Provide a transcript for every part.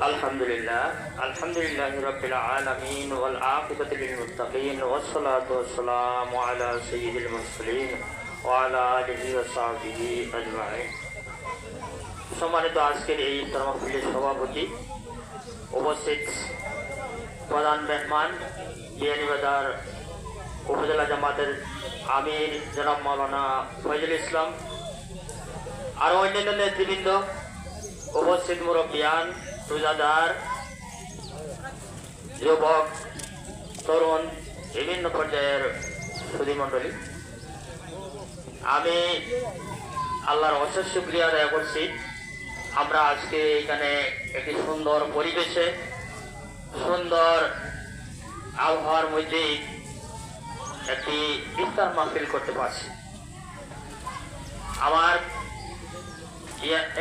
الحمد لله الحمد لله رب العالمين والعاقبة للمتقين والصلاة والسلام على سيد المرسلين وعلى آله وصحبه أجمعين সম্মানিত আজকের এই ধর্মফিলের সভাপতি উপস্থিত প্রধান মেহমান বিয়ানীবাজার উপজেলা জামাতের আমির জনাব মাওলানা ফয়জুল ইসলাম আরও অন্যান্য নেতৃবৃন্দ, উপস্থিত মুরব্বিয়ান, রোজাদার, যুবক, তরুণ, বিভিন্ন পর্যায়ের সুধীমণ্ডলী আমি আল্লাহর অশেষ শুক্রিয়া আদায় করছি। আমরা আজকে এখানে একটি সুন্দর পরিবেশে, সুন্দর আবহাওয়ার মধ্যে একটি ইফতার মাহফিল করতে পারছি। আমার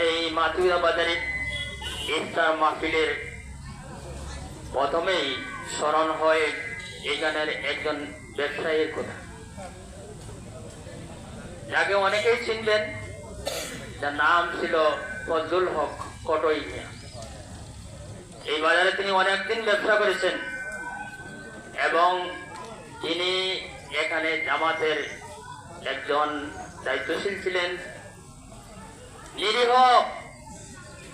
এই মাতুয়া বাজারে ইফতার মাহফিলের প্রথমেই স্মরণ হয় এখানের একজন ব্যবসায়ীর কথা। যাকে অনেকেই চিনবেন, যার নাম ছিল ফজলুল হক কটই এই বাজারে তিনি অনেকদিন ব্যবসা করেছেন এবং তিনি এখানে জামাতের একজন দায়িত্বশীল ছিলেন। নিরীহ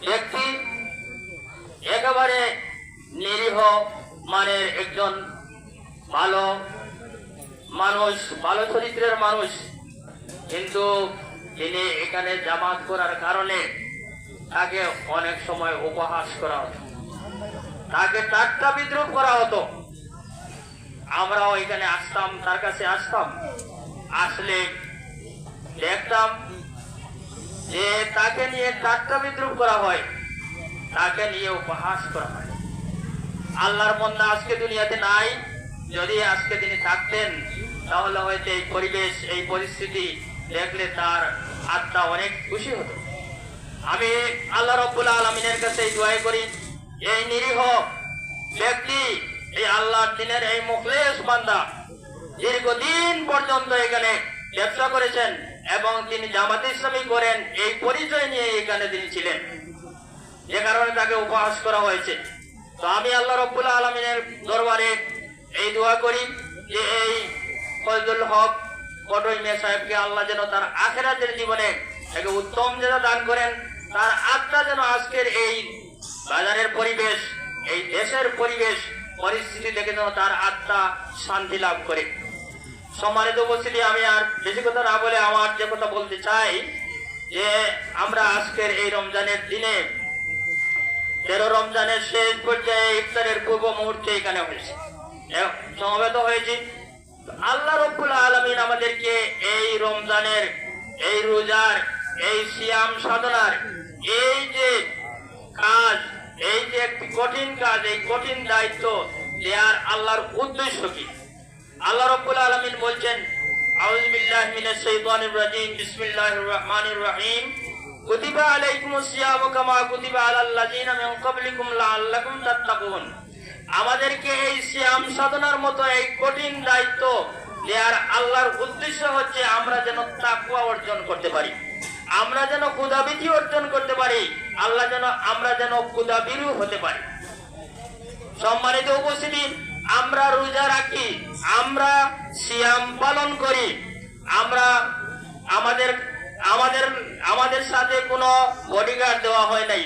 ব্যক্তি একেবারে নিরীহ মানের একজন ভালো মানুষ, ভালো চরিত্রের মানুষ। কিন্তু তিনি এখানে জামাত করার কারণে তাকে অনেক সময় উপহাস করা হতো। তাকে টাটকা বিদ্রুপ করা হতো। আমরাও এখানে আসতাম, তার কাছে আসতাম। আসলে দেখতাম যে তাকে নিয়ে টাটকা বিদ্রুপ করা হয়, তাকে নিয়ে উপহাস করা হয়। আল্লাহর মন্দা আজকে দুনিয়াতে নাই। যদি আজকে তিনি থাকতেন, তাহলে হয়তো এই পরিবেশ, এই পরিস্থিতি দেখলে তার আত্মা অনেক খুশি হতো। আমি আল্লাহ রব্বুল আলমিনের কাছে এই দোয়াই করি, এই নিরীহ ব্যক্তি, এই আল্লাহর দিনের এই মুখলেশ বান্দা, দীর্ঘদিন পর্যন্ত এখানে ব্যবসা করেছেন। এবং তিনি জামাত ইসলামী করেন। এই পরিচয় নিয়ে এখানে তিনি ছিলেন। যে কারণে তাকে উপহাস করা হয়েছে। তো আমি আল্লাহ রব্বুল আলমিনের দরবারে এই দোয়া করি যে এই ফজলুল হক কটই মিয়া সাহেবকে আল্লাহ যেন তার আখেরাতের জীবনে একে উত্তম যেন দান করেন, তার আত্মা যেন আজকের এই বাজারের পরিবেশ, এই দেশের পরিবেশ, পরিস্থিতি দেখে যেন তার আত্মা শান্তি লাভ করে। সম্মানিত উপস্থিতি, আমি আর বেশি কথা না বলে আমার যে কথা বলতে চাই, যে আমরা আজকের এই রমজানের দিনে তেরো রমজানের শেষ পর্যায়ে ইফতারের পূর্ব মুহূর্তে এখানে হয়েছে। সমবেত হয়েছি। আল্লাহ রব্বুল আলমিন আমাদেরকে এই রমজানের এই রোজার, এই সিয়াম সাধনার, এই যে কাজ, এই যে একটি কঠিন কাজ, এই কঠিন দায়িত্ব দেওয়ার আল্লাহর উদ্দেশ্য কি? আল্লাহ রব্বুল আলমিন বলছেন, আউযু বিল্লাহি মিনাশ শাইতানির রাজিম, বিসমিল্লাহির রহমানির রহিম। কুতিবা আলাইকুমুস সিয়ামু কামা কুতিবা আলাল লাযিনা মিন ক্বাবলিকুম লাআল্লাকুম তাত্তাকুন। আমাদেরকে এই সিয়াম সাধনার মতো এই কঠিন দায়িত্ব দেওয়ার আল্লাহর উদ্দেশ্য হচ্ছে আমরা যেন তাকওয়া অর্জন করতে পারি। আমরা যেন ক্ষুধাবৃত্তি অর্জন করতে পারি। আল্লাহ যেন আমরা যেন ক্ষুধাবিরু হতে পারি। সম্মানিত উপস্থিতি আমরা রোজা রাখি, আমরা সিয়াম পালন করি। আমরা আমাদের আমাদের আমাদের সাথে কোনো বডিগার্ড দেওয়া হয় নাই।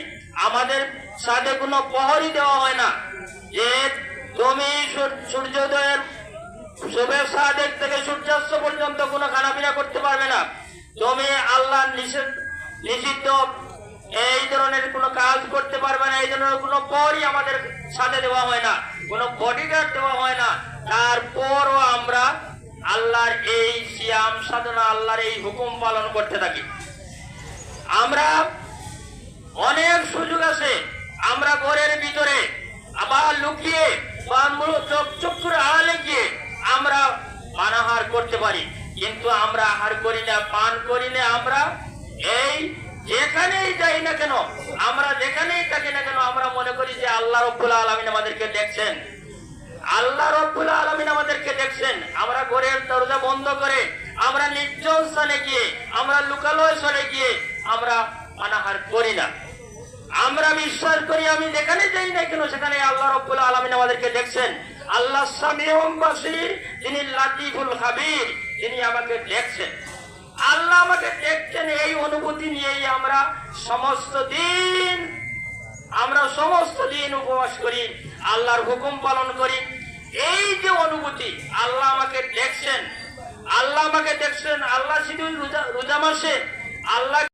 আমাদের সাথে কোনো প্রহরী দেওয়া হয় না। যে তুমি সূর্যোদয়ের শুভেচ্ছা দিক থেকে সূর্যাস্ত পর্যন্ত কোনো খানাপিনা করতে পারবে না। তুমি আল্লাহ নিষিদ্ধ এই ধরনের কোনো কাজ করতে পারবে না। এই ধরনের কোনো পরই আমাদের সাথে দেওয়া হয় না। কোনো বডিগার্ড দেওয়া হয় না। তারপরও আমরা আল্লাহর এই সিয়াম সাধনা, আল্লাহর এই হুকুম পালন করতে থাকি। আমরা অনেক সুযোগ আছে। আমরা ঘরের ভিতরে আবার লুকিয়ে বা চোখ- চক্ষুর আড়ালে গিয়ে আমরা পানাহার করতে পারি। কিন্তু আমরা আহার করি না, পান করি না আমরা। এই যেখানেই যাই না কেন, আমরা যেখানেই থাকি না কেন, আমরা আল্লাহ রব্বুল আলমিন আমাদেরকে দেখছেন। আল্লাহ রব্বুল আলমিন আমাদেরকে দেখছেন। আমরা ঘরের দরজা বন্ধ করে আমরা নির্জন স্থানে গিয়ে, আমরা লুকালয় স্থানে গিয়ে আমরা অনাহার করি না। আমরা বিশ্বাস করি, আমি যেখানে যাই না কেন, সেখানে আল্লাহ রব্বুল আলমিন আমাদেরকে দেখছেন। আল্লাহ সামিউম বাসির তিনি লাতিফুল খাবির তিনি আমাকে দেখছেন। আল্লাহ আমাকে দেখছেন, এই অনুভূতি নিয়েই আমরা সমস্ত দিন আমরা সমস্ত দিন উপবাস করি, আল্লাহর হুকুম পালন করি। এই যে অনুভূতি, আল্লাহ আমাকে দেখছেন, আল্লাহ আমাকে দেখছেন, আল্লাহ শুধু রোজা মাসে আল্লাহ